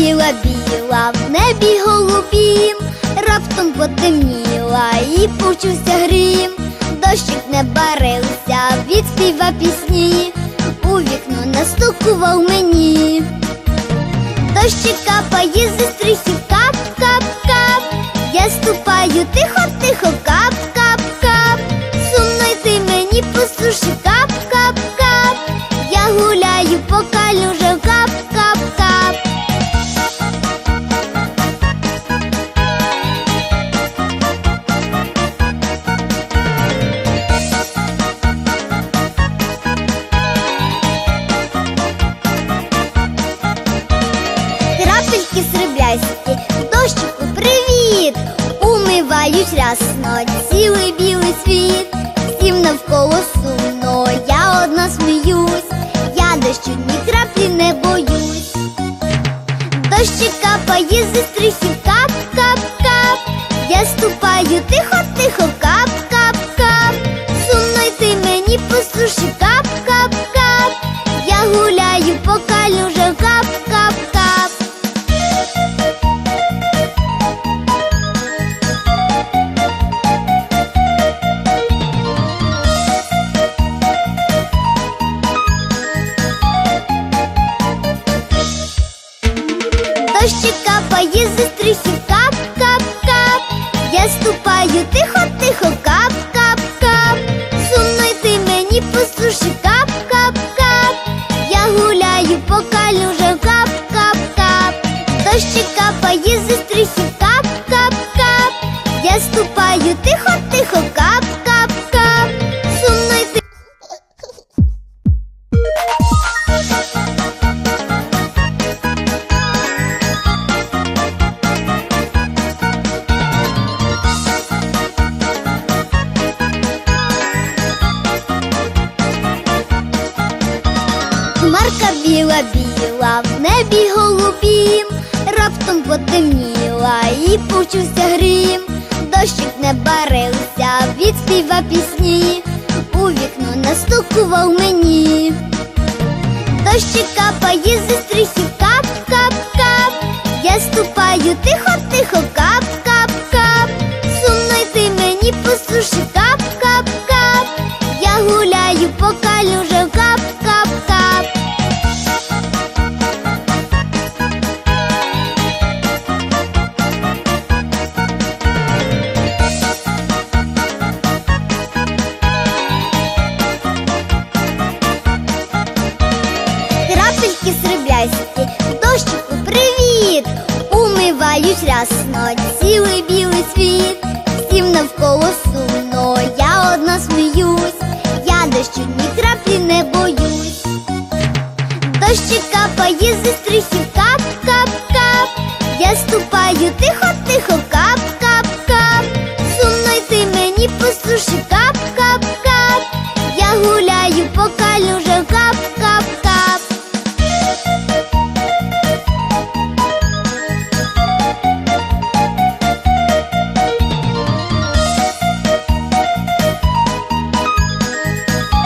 біла, біла, в небі голубім, раптом потемніла і почувся грім, дощик не барився, відспіва пісні, у вікно настукував мені. Дощик капає зі стрихів, кап, кап, кап. Я ступаю тихо, тихо, кап. Привіт! Умивають рясно цілий білий світ, всім навколо сумно, я одна сміюсь, я дощу ні краплі не боюсь. Дощі капає зі стрихів, кап, кап, кап. Я ступаю Дощик капає зі стрихів, кап, кап, кап. Я ступаю тихо, тихо, кап, кап, кап. Сумно йти мені по суші, кап, кап, кап. Я гуляю по калюжам, кап, кап, кап. дощі капає зі Хмарка біла, біла, в небі голубім, раптом потемніла і почувся грім, дощик не барився, відспіва пісні, у вікно настукував мені. Дощик капає зі стрихів, кап, кап, кап. Я ступаю тихо, Рясно цілий білий світ, всім навколо сумно, я одна сміюсь, я дощу ні краплі не боюсь. Дощик капає зі стрихів, кап, кап, кап. Я ступаю тихо, тихо, кап, кап, кап. Сумно йти мені по суші, кап, кап, кап. Я гуляю по калюжам,